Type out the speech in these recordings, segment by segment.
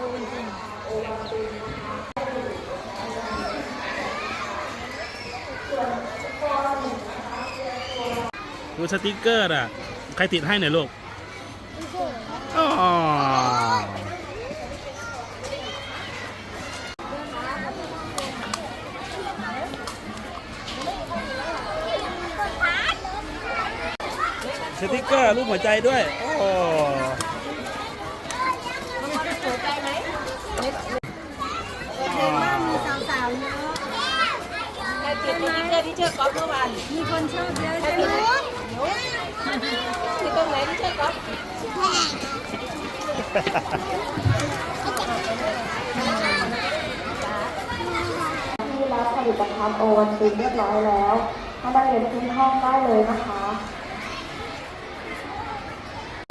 ดูสติกเกอร์อะ ใครติดให้หน่อยลูกอ๋อสติกเกอร์รูปหัวใจด้วย โอ้ ใครติดสติ๊กเกอร์ที่เชื่อก๊อฟเมื่อวานมีคนชอบเยอะใช่ไหมที่ตรงไหนที่เชื่ก๊อฟที่รับผลิตภัณฑ์โอวันตินเรียบร้อยแล้วให้นักเรียนขึ้นห้องได้เลยนะคะ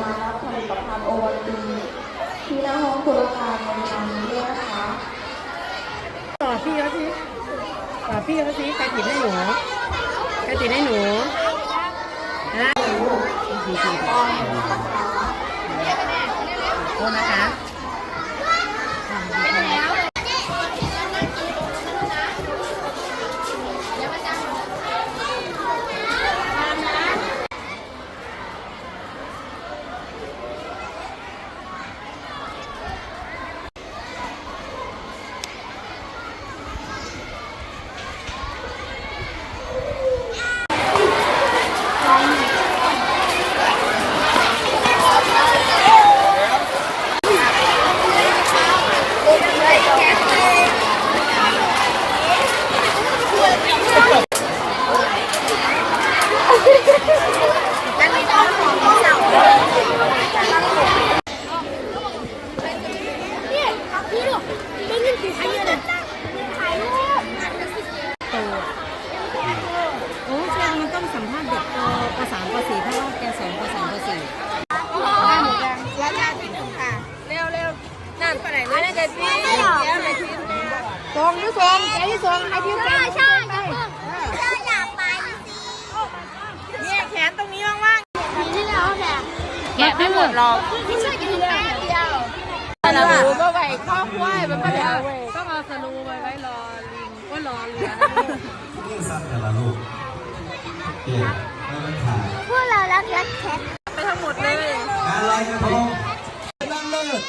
มารับผลิตภัณฑ์โอวันตินที่หน้าห้องตุลาการในเวลานี้ด้วยนะคะต่อพี่เขาสิต่อพี่เขาสิใครติดให้หนูใคร ติดให้หนูนะโทษนะคะ โตโอ้ใช่มันต้องสัมภาษณ์เด็กปปสามปสี่เพราะว่าแกสอนปสามปสี่ได้หมดยังร้านยาที่หนึ่งค่ะ เร็วเร็วนั่นไปไหนเลยนั่นเด็ดพี่เดี๋ยวไปทีมทรงที่ทรงแกที่ทรงไอทีมใช่ใช่ใช่อยากไปเนี่ยแขนตรงนี้ว่างๆที่แล้วแหละแกะไม่หมดหรอกไม่ใช่กินแค่เดียวสรูก็ไหวข้ อควายมันไม่ได้ต้องเอาสลูไว้ไว้รอลิงก็รอเรือยิ่งสั้นแต่ละลูกเปลี่ยนไม่ต้องถ่ายพวกเรารักรักแคทไปทั้งหมดเลยการลอยกระทงชนเลิศ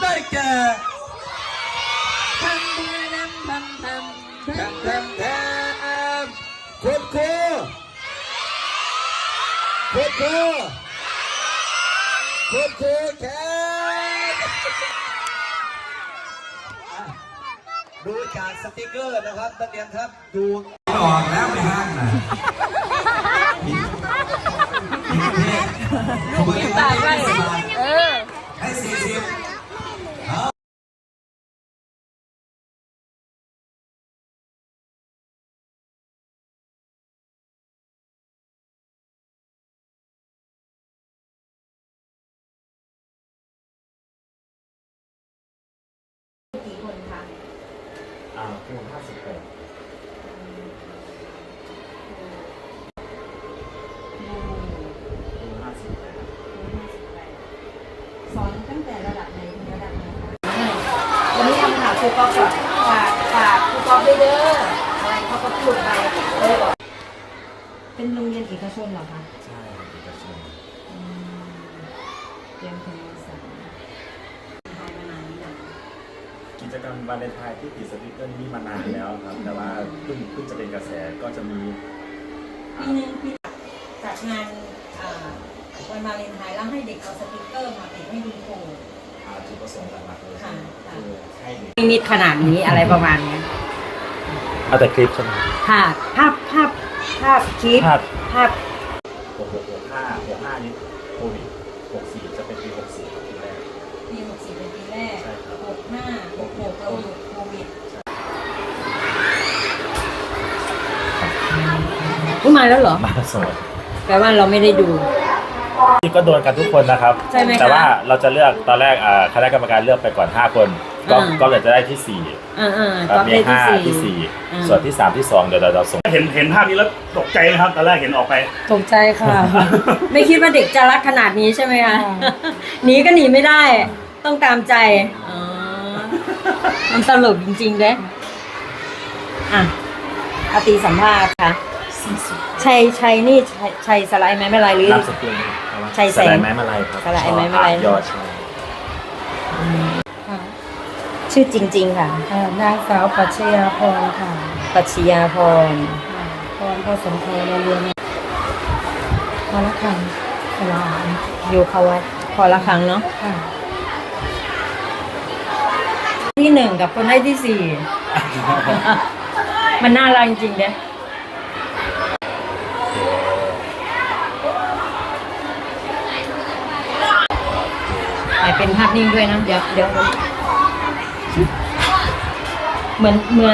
ได้แก่ทมแทมแทมแทมแทมแทมแทมคุณครูคุณครูคุณครูแคทอ่ ดูจากสติกเกอร์นะครับนักเรียนครับ ดูออกแล้วไม่ห้างนะ อ่าคูณห้าสิบแปดคูณห้าสิบแปดสอนตั้งแต่ระดับไหนถึงระดับไหนคะวันนี้ทำข่าวครูก๊อฟก่อนฝากฝากครูก๊อฟด้วยเด้ออะไรเขาก็พูดไปเลยบอกเป็นโรงเรียนเอกชนเหรอคะใช่เอกชนอืมเตรียมทำสาร จกรรมวาเลนไทน์ที่ติดสติ๊กเกอร์นี่มานานแล้วครับ แต่ว่าเพิ่งเพิ่งจะเป็นกระแสก็จะมีปีหนึงปีจัดงานอ่าวันวาเลนไทน์แล้วให้เด็กเอาสติกเกอร์มาติดให้คุณครูอ่าจุดประสงค์หลักๆเลยค่ะคือให้เด็กมีมิดขนาดนี้อะไรประมาณนี้เอาแต่คลิปใช่ไหมภาพภาพภาพภาพคลิปภาพ ภาพ หกหกหกห้าหกห้านี่โควิดหกสี่จะเป็นปีหกสี่ปีแรก ปี64เป็นปีแรก ใช่ครับ 65 66เราหยุดโควิด เพิ่งมาแล้วเหรอ มาสดแปลว่าเราไม่ได้ดูนี่ก็โดนกันทุกคนนะครับ ใช่ไหมคะแต่ว่าเราจะเลือกตอนแรกอ่าคณะกรรมการเลือกไปก่อน 5 คนก็อ่า ก็เลยจะได้ที่สี่อ่าอ่าครับก็มีได้ที่ห้าสี่ ที่สี่อ่า ส่วนที่สามที่สองเดี๋ยวเราเราส่ง เห็นเห็นภาพนี้แล้วตกใจไหมครับตอนแรกเห็นออกไป ตกใจค่ะ ไม่คิดว่าเด็กจะรักขนาดนี้ใช่ไหมคะ หนีก็หนีไม่ได้ ต้องตามใจ อ๋อ มันตลกจริงๆเด้อะอาตีสัมภาษณ์ค่ะ ชัยชัยนี่ชัยชัยสไลด์ไหมไม่ไรหรือนามสกุลครับเอาว่าชัยแสงสลายไม้มาลัยครับสลายไม้มาลัย ยอดชัยชื่อจริง ๆ ค่ะนางสาวปัชญาพรค่ะปัชญาพรพรพอสมพรเรียนมาละคันสลามอยู่เขาวัดพอละครั้งเนาะค่ะที่หนึ่งกับคนได้ที่สี่ มันน่ารักจริงๆเด้ถ่าย เป็นภาพนิ่งด้วยนะ เดี๋ยวเดี๋ยวเหมือนเหมือน